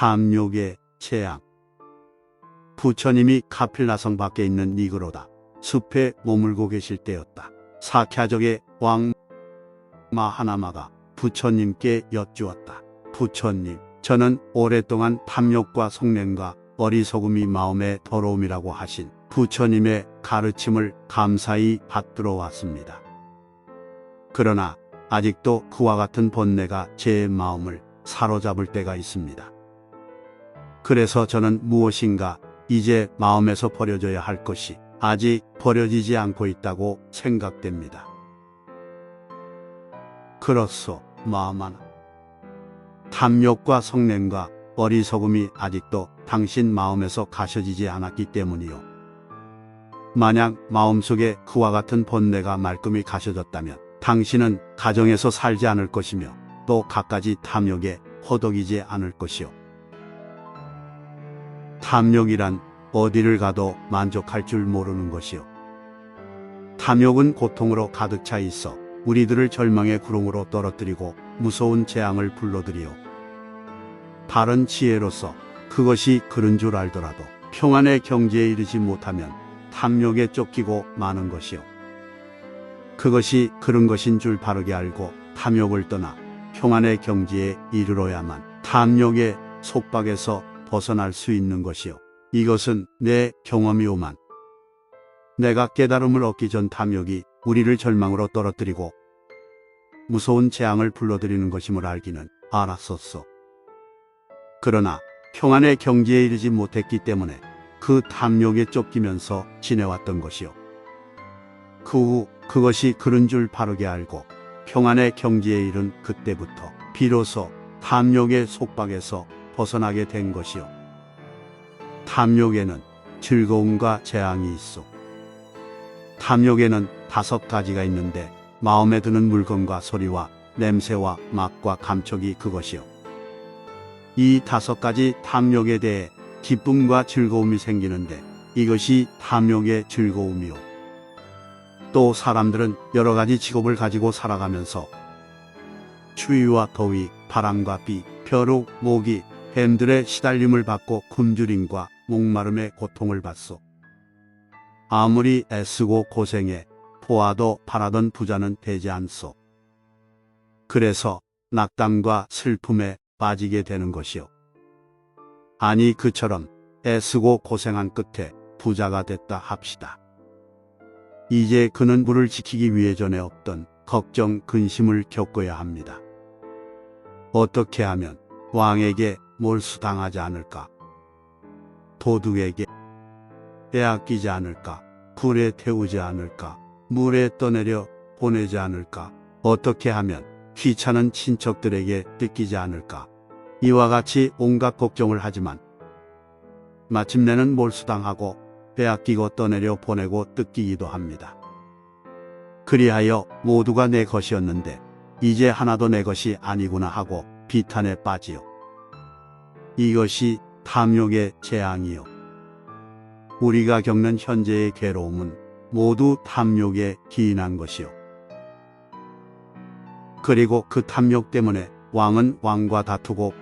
탐욕의 재앙. 부처님이 카필라성 밖에 있는 니그로다 숲에 머물고 계실 때였다. 사캬적의 왕 마하나마가 부처님께 여쭈었다. 부처님, 저는 오랫동안 탐욕과 속냄과 어리석음이 마음의 더러움이라고 하신 부처님의 가르침을 감사히 받들어 왔습니다. 그러나 아직도 그와 같은 번뇌가 제 마음을 사로잡을 때가 있습니다. 그래서 저는 무엇인가 이제 마음에서 버려져야 할 것이 아직 버려지지 않고 있다고 생각됩니다. 그렇소, 마음 하나. 탐욕과 성냄과 어리석음이 아직도 당신 마음에서 가셔지지 않았기 때문이요. 만약 마음속에 그와 같은 번뇌가 말끔히 가셔졌다면 당신은 가정에서 살지 않을 것이며 또 갖가지 탐욕에 허덕이지 않을 것이요. 탐욕이란 어디를 가도 만족할 줄 모르는 것이요. 탐욕은 고통으로 가득 차 있어 우리들을 절망의 구렁으로 떨어뜨리고 무서운 재앙을 불러들이요. 바른 지혜로서 그것이 그런 줄 알더라도 평안의 경지에 이르지 못하면 탐욕에 쫓기고 마는 것이요. 그것이 그런 것인 줄 바르게 알고 탐욕을 떠나 평안의 경지에 이르러야만 탐욕의 속박에서 벗어날 수 있는 것이요. 이것은 내 경험이오만. 내가 깨달음을 얻기 전 탐욕이 우리를 절망으로 떨어뜨리고 무서운 재앙을 불러들이는 것임을 알기는 알았었소. 그러나 평안의 경지에 이르지 못했기 때문에 그 탐욕에 쫓기면서 지내왔던 것이요. 그 후 그것이 그런 줄 바르게 알고 평안의 경지에 이른 그때부터 비로소 탐욕의 속박에서 벗어나게 된 것이요. 탐욕에는 즐거움과 재앙이 있어. 탐욕에는 다섯 가지가 있는데 마음에 드는 물건과 소리와 냄새와 맛과 감촉이 그것이요. 이 다섯 가지 탐욕에 대해 기쁨과 즐거움이 생기는데 이것이 탐욕의 즐거움이요. 또 사람들은 여러 가지 직업을 가지고 살아가면서 추위와 더위, 바람과 비, 벼룩, 모기, 뱀들의 시달림을 받고 굶주림과 목마름의 고통을 받소. 아무리 애쓰고 고생해 보아도 바라던 부자는 되지 않소. 그래서 낙담과 슬픔에 빠지게 되는 것이요. 아니 그처럼 애쓰고 고생한 끝에 부자가 됐다 합시다. 이제 그는 물을 지키기 위해 전에 없던 걱정, 근심을 겪어야 합니다. 어떻게 하면 왕에게 몰수당하지 않을까? 도둑에게 빼앗기지 않을까? 불에 태우지 않을까? 물에 떠내려 보내지 않을까? 어떻게 하면 귀찮은 친척들에게 뜯기지 않을까? 이와 같이 온갖 걱정을 하지만 마침내는 몰수당하고 빼앗기고 떠내려 보내고 뜯기기도 합니다. 그리하여 모두가 내 것이었는데 이제 하나도 내 것이 아니구나 하고 비탄에 빠지요. 이것이 탐욕의 재앙이요. 우리가 겪는 현재의 괴로움은 모두 탐욕에 기인한 것이요. 그리고 그 탐욕 때문에 왕은 왕과 다투고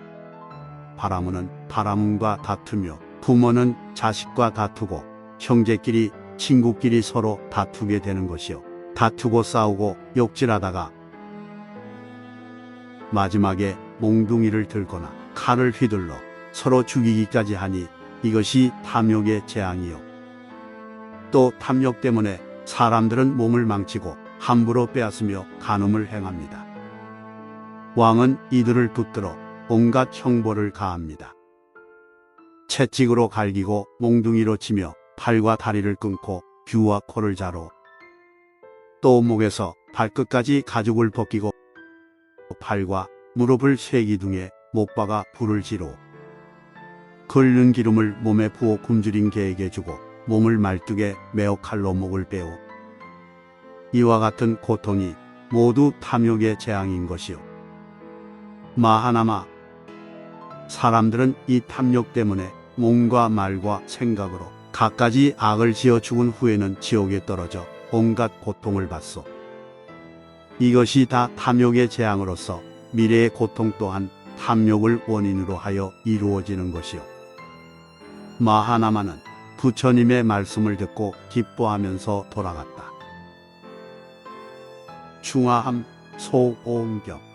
바라문은 바라문과 다투며 부모는 자식과 다투고 형제끼리 친구끼리 서로 다투게 되는 것이요. 다투고 싸우고 욕질하다가 마지막에 몽둥이를 들거나 칼을 휘둘러 서로 죽이기까지 하니 이것이 탐욕의 재앙이요. 또 탐욕 때문에 사람들은 몸을 망치고 함부로 빼앗으며 간음을 행합니다. 왕은 이들을 붙들어 온갖 형벌을 가합니다. 채찍으로 갈기고 몽둥이로 치며 팔과 다리를 끊고 귀와 코를 자로 또 목에서 발끝까지 가죽을 벗기고 팔과 무릎을 쇠기둥에 못 박아 불을 지로 끓는 기름을 몸에 부어 굶주린 개에게 주고 몸을 말뚝에 매어 칼로 목을 빼오 이와 같은 고통이 모두 탐욕의 재앙인 것이요 마하나마 사람들은 이 탐욕 때문에 몸과 말과 생각으로 갖가지 악을 지어 죽은 후에는 지옥에 떨어져 온갖 고통을 받소. 이것이 다 탐욕의 재앙으로서 미래의 고통 또한 탐욕을 원인으로 하여 이루어지는 것이요. 마하나만은 부처님의 말씀을 듣고 기뻐하면서 돌아갔다. 중화함 소오음경